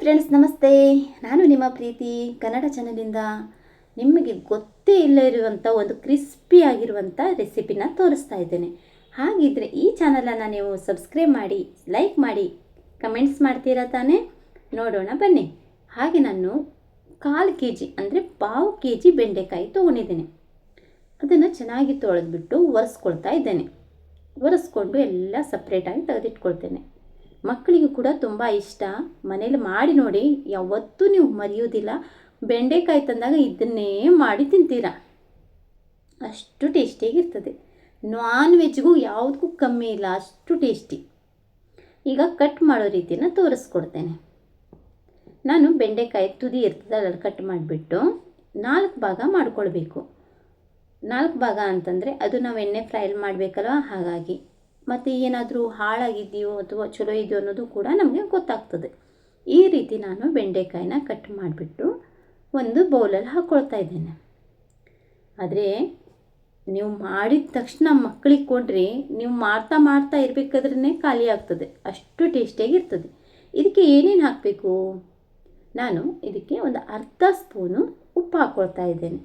Friends ನಮಸ್ತೆ. ನಾನು ನಿಮ್ಮ ಪ್ರೀತಿ. ಕನ್ನಡ ಚಾನಲಿಂದ ನಿಮಗೆ ಗೊತ್ತೇ ಇಲ್ಲ ಇರುವಂಥ ಒಂದು ಕ್ರಿಸ್ಪಿ ಆಗಿರುವಂಥ ರೆಸಿಪಿನ ತೋರಿಸ್ತಾ ಇದ್ದೇನೆ. ಹಾಗಿದ್ರೆ ಈ ಚಾನಲನ್ನು ನೀವು ಸಬ್ಸ್ಕ್ರೈಬ್ ಮಾಡಿ ಲೈಕ್ ಮಾಡಿ ಕಮೆಂಟ್ಸ್ ಮಾಡ್ತೀರಾ ತಾನೇ? ನೋಡೋಣ ಬನ್ನಿ. ಹಾಗೆ ನಾನು ಕಾಲು ಕೆ ಜಿ ಅಂದರೆ ಪಾವು ಕೆ ಜಿ ಬೆಂಡೆಕಾಯಿ ತೊಗೊಂಡಿದ್ದೇನೆ. ಅದನ್ನು ಚೆನ್ನಾಗಿ ತೊಳೆದ್ಬಿಟ್ಟು ಒರೆಸ್ಕೊಳ್ತಾ ಇದ್ದೇನೆ. ಒರೆಸ್ಕೊಂಡು ಎಲ್ಲ ಸಪ್ರೇಟಾಗಿ ತೆಗೆದಿಟ್ಕೊಳ್ತೇನೆ. ಮಕ್ಕಳಿಗೂ ಕೂಡ ತುಂಬ ಇಷ್ಟ. ಮನೇಲಿ ಮಾಡಿ ನೋಡಿ, ಯಾವತ್ತೂ ನೀವು ಮರೆಯೋದಿಲ್ಲ ಬೆಂಡೆಕಾಯಿ ತಂದಾಗ ಇದನ್ನೇ ಮಾಡಿ ತಿಂತೀರ? ಅಷ್ಟು ಟೇಸ್ಟಿಯಾಗಿರ್ತದೆ ನಾನ್ ವೆಜ್ಗೂ ಯಾವುದಕ್ಕೂ ಕಮ್ಮಿ ಇಲ್ಲ, ಅಷ್ಟು ಟೇಸ್ಟಿ. ಈಗ ಕಟ್ ಮಾಡೋ ರೀತಿನ ತೋರಿಸ್ಕೊಡ್ತೇನೆ. ನಾನು ಬೆಂಡೆಕಾಯಿ ತುದಿ ಇರ್ತದಲ್ಲ, ಕಟ್ ಮಾಡಿಬಿಟ್ಟು ನಾಲ್ಕು ಭಾಗ ಮಾಡ್ಕೊಳ್ಬೇಕು. ನಾಲ್ಕು ಭಾಗ ಅಂತಂದರೆ ಅದು ನಾವು ಎಣ್ಣೆ ಫ್ರೈಲ್ ಮಾಡಬೇಕಲ್ವ? ಹಾಗಾಗಿ. ಮತ್ತು ಏನಾದರೂ ಹಾಳಾಗಿದೆಯೋ ಅಥವಾ ಚಲೋ ಇದೆಯೋ ಅನ್ನೋದು ಕೂಡ ನಮಗೆ ಗೊತ್ತಾಗ್ತದೆ. ಈ ರೀತಿ ನಾನು ಬೆಂಡೆಕಾಯಿನ ಕಟ್ ಮಾಡಿಬಿಟ್ಟು ಒಂದು ಬೌಲಲ್ಲಿ ಹಾಕ್ಕೊಳ್ತಾ ಇದ್ದೇನೆ. ಆದರೆ ನೀವು ಮಾಡಿದ ತಕ್ಷಣ ಮಕ್ಕಳಿಗೆ ಕೊಡ್ರಿ ನೀವು ಮಾಡ್ತಾ ಮಾಡ್ತಾ ಇರಬೇಕಾದ್ರೇ ಖಾಲಿ ಆಗ್ತದೆ. ಅಷ್ಟು ಟೇಸ್ಟಿಯಾಗಿರ್ತದೆ ಇದಕ್ಕೆ ಏನೇನು ಹಾಕಬೇಕು? ನಾನು ಇದಕ್ಕೆ ಒಂದು ಅರ್ಧ ಸ್ಪೂನು ಉಪ್ಪು ಹಾಕ್ಕೊಳ್ತಾ ಇದ್ದೇನೆ.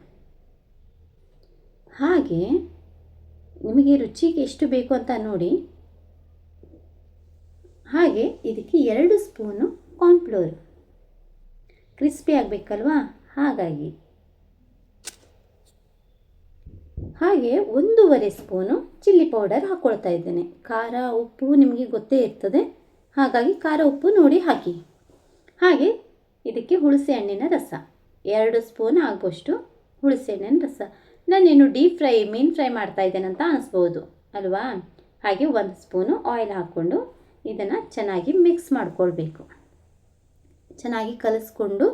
ಹಾಗೆ ನಿಮಗೆ ರುಚಿಗೆ ಎಷ್ಟು ಬೇಕು ಅಂತ ನೋಡಿ. ಹಾಗೆ ಇದಕ್ಕೆ ಎರಡು ಸ್ಪೂನು ಕಾರ್ನ್ಫ್ಲೋರ್ ಕ್ರಿಸ್ಪಿ ಆಗಬೇಕಲ್ವಾ? ಹಾಗಾಗಿ. ಹಾಗೆ ಒಂದೂವರೆ ಸ್ಪೂನು ಚಿಲ್ಲಿ ಪೌಡರ್ ಹಾಕ್ಕೊಳ್ತಾ ಇದ್ದೇನೆ. ಖಾರ, ಉಪ್ಪು ನಿಮಗೆ ಗೊತ್ತೇ ಇರ್ತದೆ. ಹಾಗಾಗಿ ಖಾರ, ಉಪ್ಪು ನೋಡಿ ಹಾಕಿ. ಹಾಗೆ ಇದಕ್ಕೆ ಹುಳಸೆ ಹಣ್ಣಿನ ರಸ. ಎರಡು ಸ್ಪೂನ್ ಆಗುವಷ್ಟು ಹುಳಸೆ ಹಣ್ಣಿನ ರಸ. ನಾನೇನು ಡೀಪ್ ಫ್ರೈ, ಮೀನು ಫ್ರೈ ಮಾಡ್ತಾ ಇದ್ದೇನಂತ ಅನಿಸ್ಬೋದು, ಅಲ್ವಾ? ಹಾಗೆ ಒಂದು ಸ್ಪೂನು ಆಯಿಲ್ ಹಾಕ್ಕೊಂಡು ಇದನ್ನು ಚೆನ್ನಾಗಿ ಮಿಕ್ಸ್ ಮಾಡ್ಕೊಳ್ಬೇಕು. ಚೆನ್ನಾಗಿ ಕಲಿಸ್ಕೊಂಡು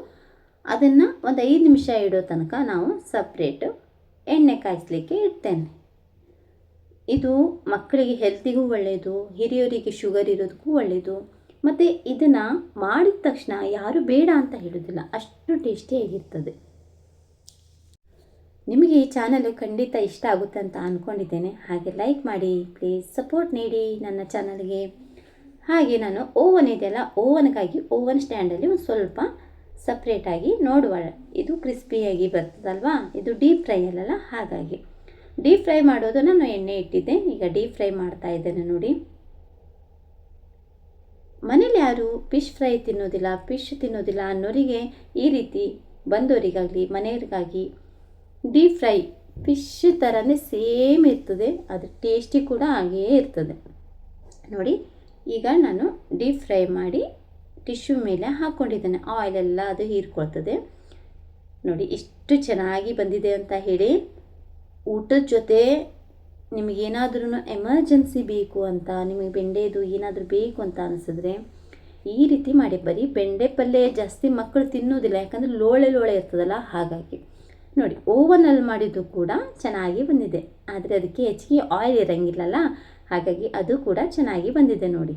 ಅದನ್ನು ಒಂದು ಐದು ನಿಮಿಷ ಇಡೋ ತನಕ ನಾವು ಸಪ್ರೇಟು ಎಣ್ಣೆ ಕಾಯಿಸ್ಲಿಕ್ಕೆ ಇಡ್ತೇನೆ. ಇದು ಮಕ್ಕಳಿಗೆ ಹೆಲ್ತಿಗೂ ಒಳ್ಳೆಯದು ಹಿರಿಯರಿಗೆ ಶುಗರ್ ಇರೋದಕ್ಕೂ ಒಳ್ಳೆಯದು ಮತ್ತು ಇದನ್ನು ಮಾಡಿದ ತಕ್ಷಣ ಯಾರು ಬೇಡ ಅಂತ ಹೇಳೋದಿಲ್ಲ, ಅಷ್ಟು ಟೇಸ್ಟಿಯಾಗಿರ್ತದೆ ನಿಮಗೆ ಈ ಚಾನಲು ಖಂಡಿತ ಇಷ್ಟ ಆಗುತ್ತೆ ಅಂತ ಅಂದ್ಕೊಂಡಿದ್ದೇನೆ ಹಾಗೆ ಲೈಕ್ ಮಾಡಿ ಪ್ಲೀಸ್ ಸಪೋರ್ಟ್ ನೀಡಿ ನನ್ನ ಚಾನಲ್ಗೆ. ಹಾಗೆ ನಾನು ಓವನ್ ಇದೆಯಲ್ಲ, ಓವನ್ಗಾಗಿ ಓವನ್ ಸ್ಟ್ಯಾಂಡಲ್ಲಿ ಒಂದು ಸ್ವಲ್ಪ ಸಪ್ರೇಟಾಗಿ ನೋಡುವ ಇದು ಕ್ರಿಸ್ಪಿಯಾಗಿ ಬರ್ತದಲ್ವಾ? ಇದು ಡೀಪ್ ಫ್ರೈ ಅಲ್ಲಲ್ಲ, ಹಾಗಾಗಿ. ಡೀಪ್ ಫ್ರೈ ಮಾಡೋದು ನಾನು ಎಣ್ಣೆ ಇಟ್ಟಿದ್ದೆ. ಈಗ ಡೀಪ್ ಫ್ರೈ ಮಾಡ್ತಾ ಇದ್ದೇನೆ ನೋಡಿ. ಮನೇಲಿ ಯಾರು ಫಿಶ್ ಫ್ರೈ ತಿನ್ನೋದಿಲ್ಲ ಫಿಶ್ ತಿನ್ನೋದಿಲ್ಲ ಅನ್ನೋರಿಗೆ ಈ ರೀತಿ ಬಂದವರಿಗಾಗಲಿ, ಮನೆಯವರಿಗಾಗಿ ಡೀಪ್ ಫ್ರೈ ಫಿಶ್ ಥರನೇ ಸೇಮ್ ಇರ್ತದೆ ಅದು ಟೇಸ್ಟಿ ಕೂಡ ಹಾಗೇ ಇರ್ತದೆ. ನೋಡಿ, ಈಗ ನಾನು ಡೀಪ್ ಫ್ರೈ ಮಾಡಿ ಟಿಶ್ಯೂ ಮೇಲೆ ಹಾಕ್ಕೊಂಡಿದ್ದೇನೆ ಆಯಿಲೆಲ್ಲ ಅದು ಹೀರ್ಕೊಳ್ತದೆ. ನೋಡಿ, ಎಷ್ಟು ಚೆನ್ನಾಗಿ ಬಂದಿದೆ ಅಂತ ಹೇಳಿ, ಊಟದ ಜೊತೆ ನಿಮಗೇನಾದ್ರೂ ಎಮರ್ಜೆನ್ಸಿ ಬೇಕು ಅಂತ, ನಿಮಗೆ ಬೆಂಡೆದು ಏನಾದರೂ ಬೇಕು ಅಂತ ಅನಿಸಿದ್ರೆ, ಈ ರೀತಿ ಮಾಡಿ. ಬರೀ ಬೆಂಡೆ ಪಲ್ಯ ಜಾಸ್ತಿ ಮಕ್ಕಳು ತಿನ್ನೋದಿಲ್ಲ, ಯಾಕಂದರೆ ಲೋಳೆ ಲೋಳೆ ಇರ್ತದಲ್ಲ, ಹಾಗಾಗಿ. ನೋಡಿ ಓವನಲ್ಲಿ ಮಾಡಿದ್ದು ಕೂಡ ಚೆನ್ನಾಗಿ ಬಂದಿದೆ. ಆದರೆ ಅದಕ್ಕೆ ಹೆಚ್ಚಿಗೆ ಆಯಿಲ್ ಇರೋಂಗಿಲ್ಲಲ್ಲ? ಹಾಗಾಗಿ ಅದು ಕೂಡ ಚೆನ್ನಾಗಿ ಬಂದಿದೆ ನೋಡಿ.